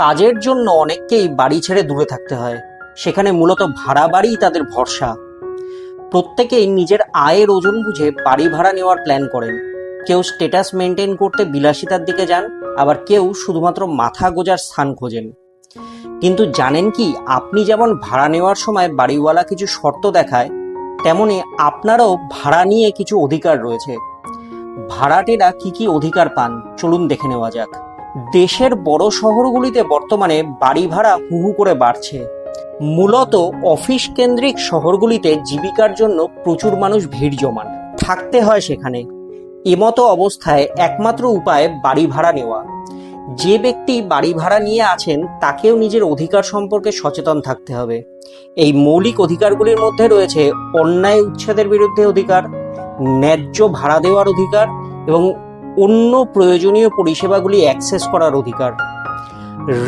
কাজের জন্য অনেককেই বাড়ি ছেড়ে দূরে থাকতে হয়। সেখানে মূলত ভাড়া বাড়িই তাদের ভরসা। প্রত্যেকেই নিজের আয়ের ওজন বুঝে বাড়ি ভাড়া নেওয়ার প্ল্যান করেন। কেউ স্টেটাস মেনটেন করতে বিলাসিতার দিকে যান, আবার কেউ শুধুমাত্র মাথা গোজার স্থান খোঁজেন। কিন্তু জানেন কি, আপনি যেমন ভাড়া নেওয়ার সময় বাড়িওয়ালা কিছু শর্ত দেখায়, তেমনি আপনারও ভাড়া নিয়ে কিছু অধিকার রয়েছে। ভাড়াটেরা কি কি অধিকার পান, চলুন দেখে নেওয়া যাক। দেশের বড় শহরগুলিতে বর্তমানে বাড়ি ভাড়া হু হু করে বাড়ছে। মূলত অফিস কেন্দ্রিক শহরগুলিতে জীবিকার জন্য প্রচুর মানুষ ভিড় জমান। থাকতে হয় সেখানে। এমতো অবস্থায় একমাত্র উপায় বাড়ি ভাড়া নেওয়া। যে ব্যক্তি বাড়ি ভাড়া নিয়ে আছেন, তাকেও নিজের অধিকার সম্পর্কে সচেতন থাকতে হবে। এই মৌলিক অধিকারগুলির মধ্যে রয়েছে অন্যায় উচ্ছেদের বিরুদ্ধে অধিকার, ন্যায্য ভাড়া দেওয়ার অধিকার এবং অন্য প্রয়োজনীয় পরিষেবাগুলি অ্যাক্সেস করার অধিকার।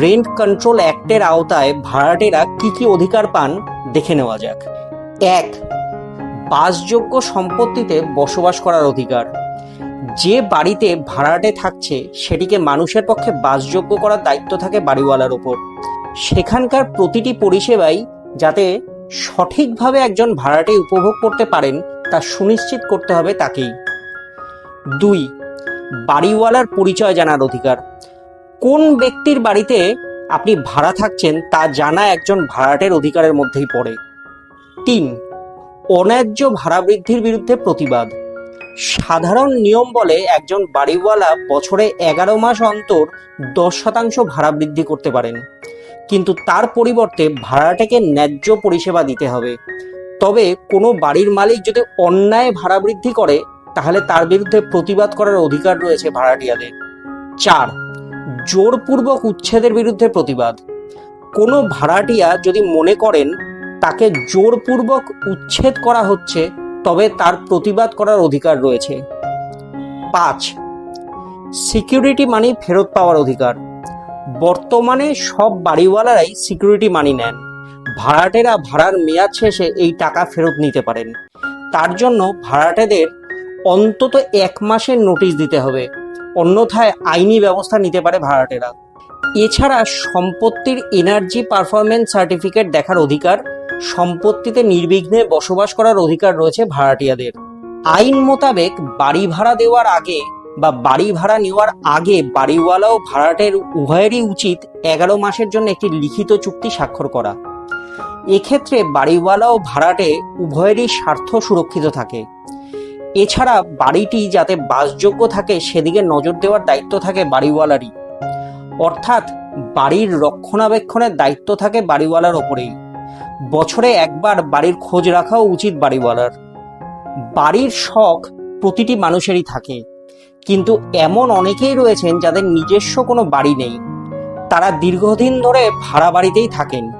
রেন্ট কন্ট্রোল অ্যাক্টের আওতায় ভাড়াটেরা কি কি অধিকার পান দেখে নেওয়া যাক। এক, বাসযোগ্য সম্পত্তিতে বসবাস করার অধিকার। যে বাড়িতে ভাড়াটে থাকছে, সেটিকে মানুষের পক্ষে বাসযোগ্য করার দায়িত্ব থাকে বাড়িওয়ালার ওপর। সেখানকার প্রতিটি পরিষেবাই যাতে সঠিকভাবে একজন ভাড়াটে উপভোগ করতে পারেন, তা সুনিশ্চিত করতে হবে তাকেই। দুই বাড়িওয়ালার পরিচয় জানার অধিকার। কোন ব্যক্তির বাড়িতে আপনি ভাড়া থাকছেন তা জানা একজন ভাড়াটের অধিকারের মধ্যেই পড়ে। তিন, অন্যায্য ভাড়া বৃদ্ধির বিরুদ্ধে প্রতিবাদ। সাধারণ নিয়ম বলে একজন বাড়িওয়ালা বছরে এগারো মাস অন্তর দশ শতাংশ ভাড়া বৃদ্ধি করতে পারেন। কিন্তু তার পরিবর্তে ভাড়াটাকে ন্যায্য পরিষেবা দিতে হবে। তবে কোনো বাড়ির মালিক যদি অন্যায় ভাড়া বৃদ্ধি করে তাহলে তার বিরুদ্ধে প্রতিবাদ করার অধিকার রয়েছে ভাড়াটিয়াদের। চার, জোরপূর্বক উচ্ছেদের বিরুদ্ধে প্রতিবাদ। কোনো ভাড়াটিয়া যদি মনে করেন তাকে জোরপূর্বক উচ্ছেদ করা হচ্ছে, তবে তার প্রতিবাদ করার অধিকার রয়েছে। পাঁচ, সিকিউরিটি মানি ফেরত পাওয়ার অধিকার। বর্তমানে সব বাড়িওয়ালারাই সিকিউরিটি মানি নেন। ভাড়াটেরা ভাড়ার মেয়াদ শেষে এই টাকা ফেরত নিতে পারেন। তার জন্য ভাড়াটেদের অন্তত এক মাসের নোটিশ দিতে হবে। অন্যথায় আইনি ব্যবস্থা নিতে পারে ভাড়াটেরা। এছাড়া সম্পত্তির এনার্জি পারফরমেন্স সার্টিফিকেট দেখার অধিকার, সম্পত্তিতে নির্বিঘ্নে বসবাস করার অধিকার রয়েছে ভাড়াটিয়াদের। আইন মোতাবেক বাড়ি ভাড়া দেওয়ার আগে বা বাড়ি ভাড়া নেওয়ার আগে বাড়িওয়ালা ও ভাড়াটের উভয়েরই উচিত এগারো মাসের জন্য একটি লিখিত চুক্তি স্বাক্ষর করা। এক্ষেত্রে বাড়িওয়ালা ও ভাড়াটে উভয়েরই স্বার্থ সুরক্ষিত থাকে। এছাড়া বাড়িটি যাতে বাসযোগ্য থাকে, সেদিকে নজর দেওয়ার দায়িত্ব থাকে বাড়িওয়ালারই। অর্থাৎ বাড়ির রক্ষণাবেক্ষণের দায়িত্ব থাকে বাড়িওয়ালার ওপরেই। বছরে একবার বাড়ির খোঁজ রাখাও উচিত বাড়িওয়ালার। বাড়ির শখ প্রতিটি মানুষেরই থাকে। কিন্তু এমন অনেকেই রয়েছেন যাদের নিজস্ব কোনো বাড়ি নেই। তারা দীর্ঘদিন ধরে ভাড়া বাড়িতেই থাকেন।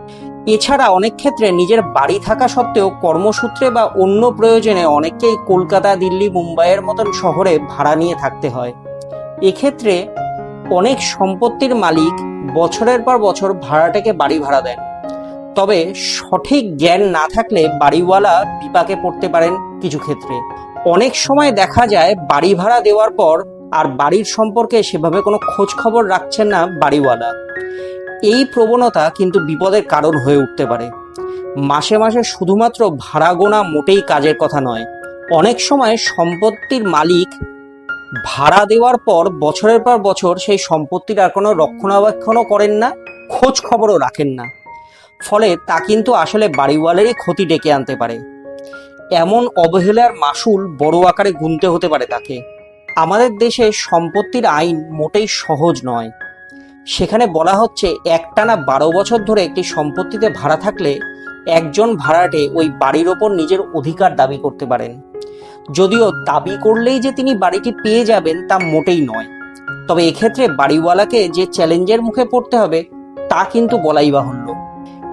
এছাড়া অনেক ক্ষেত্রে নিজের বাড়ি থাকা সত্ত্বেও কর্মসূত্রে বা অন্য প্রয়োজনে অনেককেই কলকাতা, দিল্লি, মুম্বাইয়ের মতন শহরে ভাড়া নিয়ে থাকতে হয়। এক্ষেত্রে অনেক সম্পত্তির মালিক বছরের পর বছর ভাড়াটাকে বাড়ি ভাড়া দেন। তবে সঠিক জ্ঞান না থাকলে বাড়িওয়ালা বিপাকে পড়তে পারেন কিছু ক্ষেত্রে। অনেক সময় দেখা যায় বাড়ি ভাড়া দেওয়ার পর আর বাড়ির সম্পর্কে সেভাবে কোনো খোঁজ খবর রাখছেন না বাড়িওয়ালা। এই প্রবণতা কিন্তু বিপদের কারণ হয়ে উঠতে পারে। মাসে মাসে শুধুমাত্র ভাড়া গোনা মোটেই কাজের কথা নয়, অনেক সময় সম্পত্তির মালিক ভাড়া দেওয়ার পর বছরের পর বছর সেই সম্পত্তির আর কোনো রক্ষণাবেক্ষণও করেন না, খোঁজ খবরও রাখেন না। ফলে তা কিন্তু আসলে বাড়িওয়ালেরই ক্ষতি ডেকে আনতে পারে। এমন অবহেলার মাসুল বড় আকারে গুনতে হতে পারে তাকে। আমাদের দেশে সম্পত্তির আইন মোটেই সহজ নয়। সেখানে বলা হচ্ছে একটানা বারো বছর ধরে একটি সম্পত্তিতে ভাড়া থাকলে একজন ভাড়াটে ওই বাড়ির ওপর নিজের অধিকার দাবি করতে পারেন। যদিও দাবি করলেই যে তিনি বাড়িটি পেয়ে যাবেন তা মোটেই নয়। তবে এক্ষেত্রে বাড়িওয়ালাকে যে চ্যালেঞ্জের মুখে পড়তে হবে, তা কিন্তু বলাই বাহুল্য।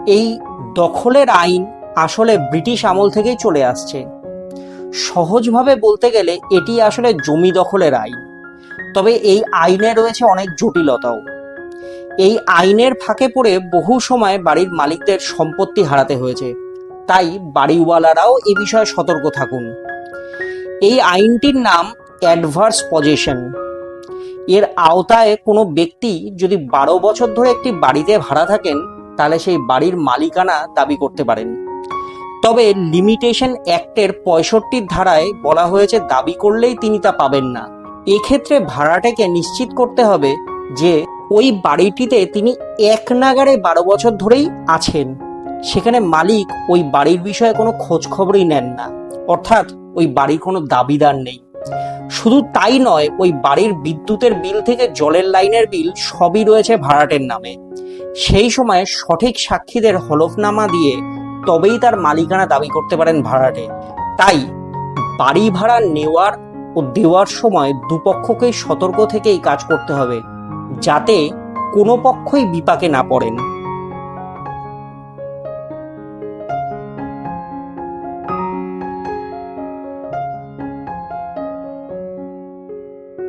এই দখলের আইন আসলে ব্রিটিশ আমল থেকেই চলে আসছে। সহজভাবে বলতে গেলে এটি আসলে জমি দখলের আইন। তবে এই আইনে রয়েছে অনেক জটিলতাও। এই আইনের ফাঁকে পড়ে বহু সময় বাড়ির মালিকদের সম্পত্তি হারাতে হয়েছে। তাই বাড়িওয়ালারাও এ বিষয়ে সতর্ক থাকুন। এই আইনটির নাম অ্যাডভার্স পজেশন। এর আওতায় কোনো ব্যক্তি যদি বারো বছর ধরে একটি বাড়িতে ভাড়া থাকেন, তাহলে সেই বাড়ির মালিকানা দাবি করতে পারেন। তবে লিমিটেশন অ্যাক্টের পঁয়ষট্টির ধারায় বলা হয়েছে দাবি করলেই তিনি তা পাবেন না। এক্ষেত্রে ভাড়াটাকে নিশ্চিত করতে হবে যে ওই বাড়িটিতে তিনি এক নাগারে বারো বছর ধরেই আছেন। সেখানে মালিক ওই বাড়ির বিষয়ে কোনো খোঁজ খবরই নেন না। অর্থাৎ ওই বাড়ির কোনো দাবিদার নেই। শুধু তাই নয়, ওই বাড়ির বিদ্যুতের বিল থেকে জলের লাইনের বিল সবই রয়েছে ভাড়াটের নামে। সেই সময় সঠিক সাক্ষীদের হলফনামা দিয়ে তবেই তার মালিকানা দাবি করতে পারেন ভাড়াটে। তাই বাড়ি ভাড়া নেওয়ার ও দেওয়ার সময় দুপক্ষকেই সতর্ক থেকেই কাজ করতে হবে। যাতে কোনো পক্ষই বিপাকে না পড়েন।